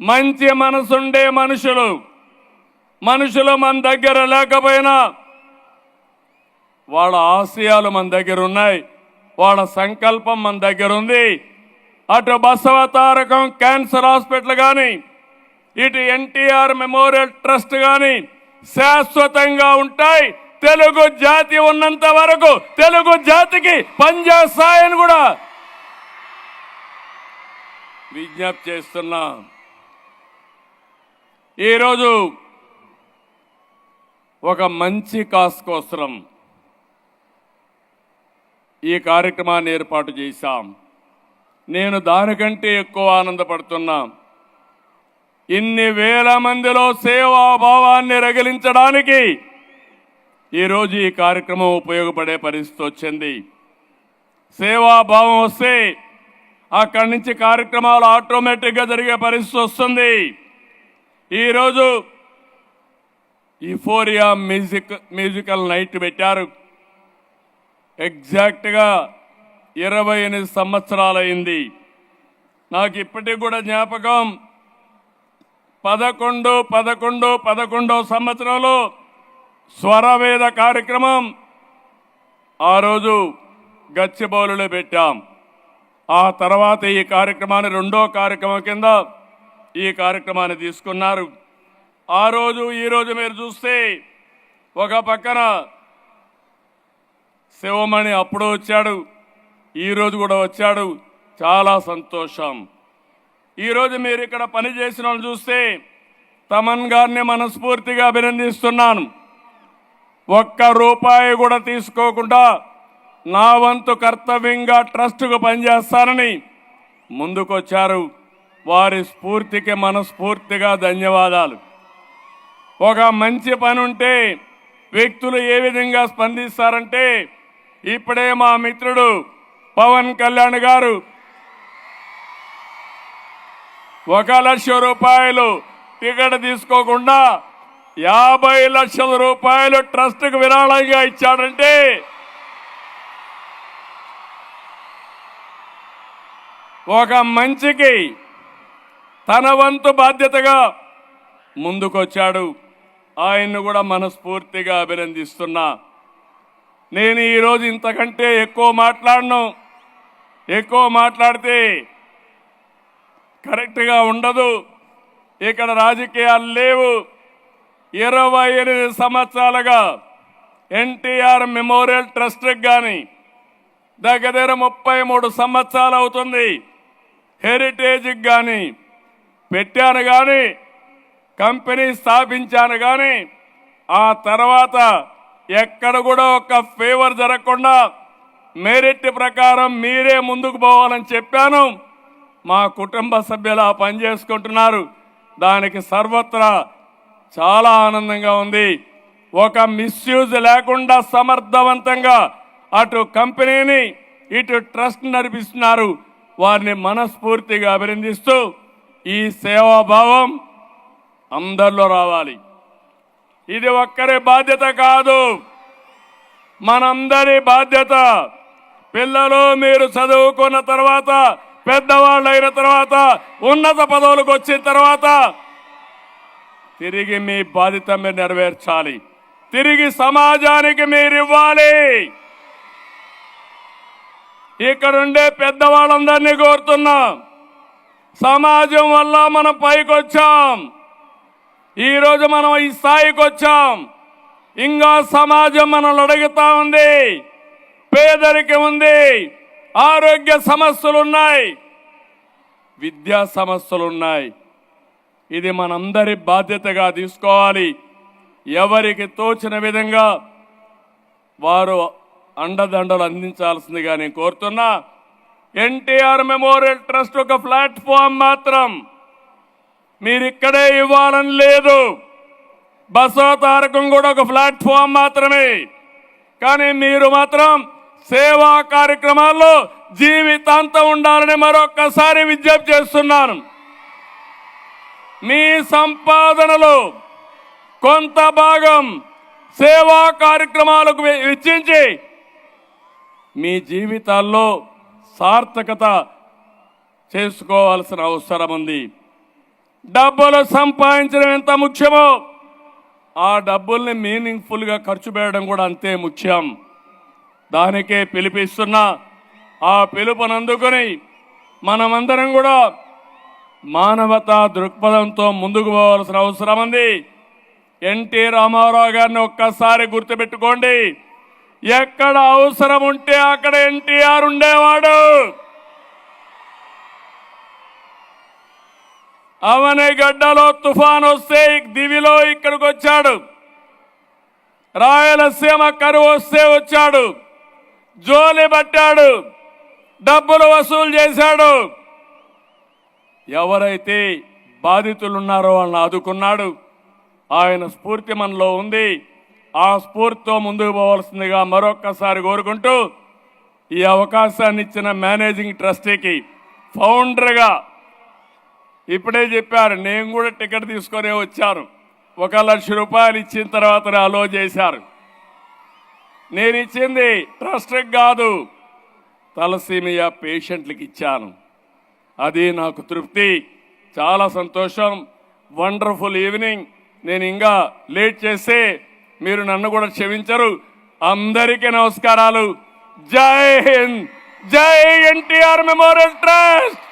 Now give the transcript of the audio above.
మంచి మనసుండే మనుషులు. మనుషులు మన దగ్గర లేకపోయినా వాళ్ళ ఆశయాలు మన దగ్గర ఉన్నాయి వాళ్ళ సంకల్పం మన దగ్గర ఉంది అటు బసవ తారకం క్యాన్సర్ హాస్పిటల్ కానీ ఇటు ఎన్టీఆర్ మెమోరియల్ ట్రస్ట్ కానీ శాశ్వతంగా ఉంటాయి. తెలుగు జాతి ఉన్నంత వరకు తెలుగు జాతికి పనిచేస్తాయని కూడా విజ్ఞప్తి చేస్తున్నాం. ఈరోజు ఒక మంచి కాస్ కోసం ఈ కార్యక్రమాన్ని ఏర్పాటు చేశాం. నేను దానికంటే ఎక్కువ ఆనందపడుతున్నా. ఇన్ని వేల మందిలో సేవాభావాన్ని రగిలించడానికి ఈరోజు ఈ కార్యక్రమం ఉపయోగపడే పరిస్థితి వచ్చింది. సేవాభావం వస్తే అక్కడి నుంచి కార్యక్రమాలు ఆటోమేటిక్గా జరిగే పరిస్థితి వస్తుంది. ఈరోజు ఈఫోరియా మ్యూజిక్ మ్యూజికల్ నైట్ పెట్టారు. ఎగ్జాక్ట్గా ఇరవై ఎనిమిది సంవత్సరాలైంది. నాకు ఇప్పటికి కూడా జ్ఞాపకం పదకొండు పదకొండు పదకొండో సంవత్సరంలో స్వరవేద కార్యక్రమం ఆ రోజు గచ్చిబౌలులో పెట్టాం. ఆ తర్వాత ఈ కార్యక్రమాన్ని రెండో కార్యక్రమం కింద ఈ కార్యక్రమాన్ని తీసుకున్నారు. ఆ రోజు ఈ రోజు మీరు చూస్తే ఒక పక్కన శివమణి అప్పుడు వచ్చాడు. ఈరోజు కూడా వచ్చాడు. చాలా సంతోషం. ఈరోజు మీరు ఇక్కడ పని చేసిన వాళ్ళు చూస్తే తమన్ గారిని మనస్ఫూర్తిగా అభినందిస్తున్నాను. ఒక్క రూపాయి కూడా తీసుకోకుండా నా వంతు కర్తవ్యంగా ట్రస్టుకు పనిచేస్తానని ముందుకొచ్చారు. వారి స్ఫూర్తికి మనస్ఫూర్తిగా ధన్యవాదాలు. ఒక మంచి పని ఉంటే వ్యక్తులు ఏ విధంగా స్పందిస్తారంటే ఇప్పుడే మా మిత్రుడు పవన్ కళ్యాణ్ గారు ఒక లక్ష రూపాయలు టికెట్ తీసుకోకుండా యాభై లక్షల రూపాయలు ట్రస్ట్కి విరాళంగా ఇచ్చాడంటే ఒక మంచికి తన వంతు బాధ్యతగా ముందుకొచ్చాడు. ఆయన్ను కూడా మనస్ఫూర్తిగా అభినందిస్తున్నా. నేను ఈరోజు ఇంతకంటే ఎక్కువ మాట్లాడను. ఎక్కువ మాట్లాడితే కరెక్ట్గా ఉండదు. ఇక్కడ రాజకీయాలు లేవు. ఇరవై ఎనిమిది సంవత్సరాలుగా ఎన్టీఆర్ మెమోరియల్ ట్రస్ట్కి కానీ దగ్గర దగ్గర ముప్పై మూడు సంవత్సరాలు అవుతుంది. హెరిటేజ్కి కానీ పెట్టాను కానీ కంపెనీ స్థాపించాను కానీ ఆ తర్వాత ఎక్కడ కూడా ఒక ఫేవర్ జరగకుండా మెరిట్ ప్రకారం మీరే ముందుకు పోవాలని చెప్పాను. మా కుటుంబ సభ్యులు ఆ పని చేసుకుంటున్నారు. దానికి సర్వత్రా చాలా ఆనందంగా ఉంది. ఒక మిస్యూజ్ లేకుండా సమర్థవంతంగా అటు కంపెనీని ఇటు ట్రస్ట్ నడిపిస్తున్నారు. వారిని మనస్ఫూర్తిగా అభినందిస్తూ ఈ సేవాభావం అందరిలో రావాలి. ఇది ఒక్కరి బాధ్యత కాదు. మనందరి బాధ్యత. పిల్లలు మీరు చదువుకున్న తర్వాత పెద్దవాళ్ళు అయిన తర్వాత ఉన్నత పదవులకు వచ్చిన తర్వాత తిరిగి మీ బాధ్యత మీరు నెరవేర్చాలి. తిరిగి సమాజానికి మీరు ఇవ్వాలి. ఇక్కడుండే పెద్దవాళ్ళందరినీ కోరుతున్నాం. సమాజం వల్ల మనం పైకి వచ్చాం ఈరోజు మనం ఈ స్థాయికి వచ్చాం ఇంకా సమాజం మనల్ని అడుగుతా ఉంది. పేదరికం ఉంది. ఆరోగ్య సమస్యలు ఉన్నాయి విద్యా సమస్యలు ఉన్నాయి ఇది మనందరి బాధ్యతగా తీసుకోవాలి. ఎవరికి తోచిన విధంగా వారు అండదండలు అందించాల్సిందిగా నేను కోరుతున్నా. ఎన్టీఆర్ మెమోరియల్ ట్రస్ట్ ఒక ప్లాట్ఫామ్ మాత్రం. మీరు ఇక్కడే ఇవ్వాలని లేదు. బసో తారకం కూడా ఒక ప్లాట్ఫామ్ మాత్రమే. కానీ మీరు మాత్రం సేవా కార్యక్రమాల్లో జీవితాంతం ఉండాలని మరొక్కసారి విజ్ఞప్తి చేస్తున్నాను. మీ సంపాదనలో కొంత భాగం సేవా కార్యక్రమాలకు వెచ్చించి మీ జీవితాల్లో సార్థకత చేసుకోవాల్సిన అవసరం ఉంది డబ్బులు సంపాదించడం ఎంత ముఖ్యమో ఆ డబ్బుల్ని మీనింగ్ఫుల్గా ఖర్చు పెట్టడం కూడా అంతే ముఖ్యం. దానికే పిలిపిస్తున్నా ఆ పిలుపునందుకొని మనమందరం కూడా మానవతా దృక్పథంతో ముందుకు పోవాల్సిన అవసరం ఉంది ఎన్టీ రామారావు గారిని ఒక్కసారి గుర్తుపెట్టుకోండి. ఎక్కడ అవసరం ఉంటే అక్కడ ఎన్టీఆర్ ఉండేవాడు. అవని గడ్డలో తుఫాన్ వస్తే దివిలో ఇక్కడికి వచ్చాడు. రాయలసీమ కరువు వస్తే వచ్చాడు. జోలి పట్టాడు. డబ్బులు వసూలు చేశాడు. ఎవరైతే బాధితులున్నారో వాళ్ళని ఆదుకున్నాడు. ఆయన స్ఫూర్తి మనలో ఉంది. ఆ స్ఫూర్తితో ముందుకు పోవాల్సిందిగా మరొక్కసారి కోరుకుంటూ ఈ అవకాశాన్ని ఇచ్చిన మేనేజింగ్ ట్రస్టీకి ఫౌండర్గా ఇప్పుడే చెప్పారు నేను కూడా టికెట్ తీసుకొని వచ్చాను. ఒక లక్ష రూపాయలు ఇచ్చిన తర్వాత అలో చేశారు. నేను ఇచ్చింది ట్రస్ట్కి కాదు తలసీమియా పేషెంట్లకి ఇచ్చాను. అది నాకు తృప్తి చాలా సంతోషం. Wonderful evening. నేను ఇంకా లేట్ చేస్తే మీరు నన్ను కూడా క్షమించరు. అందరికీ నమస్కారాలు. జై హింద్. జై ఎన్టీఆర్ మెమోరియల్ ట్రస్ట్.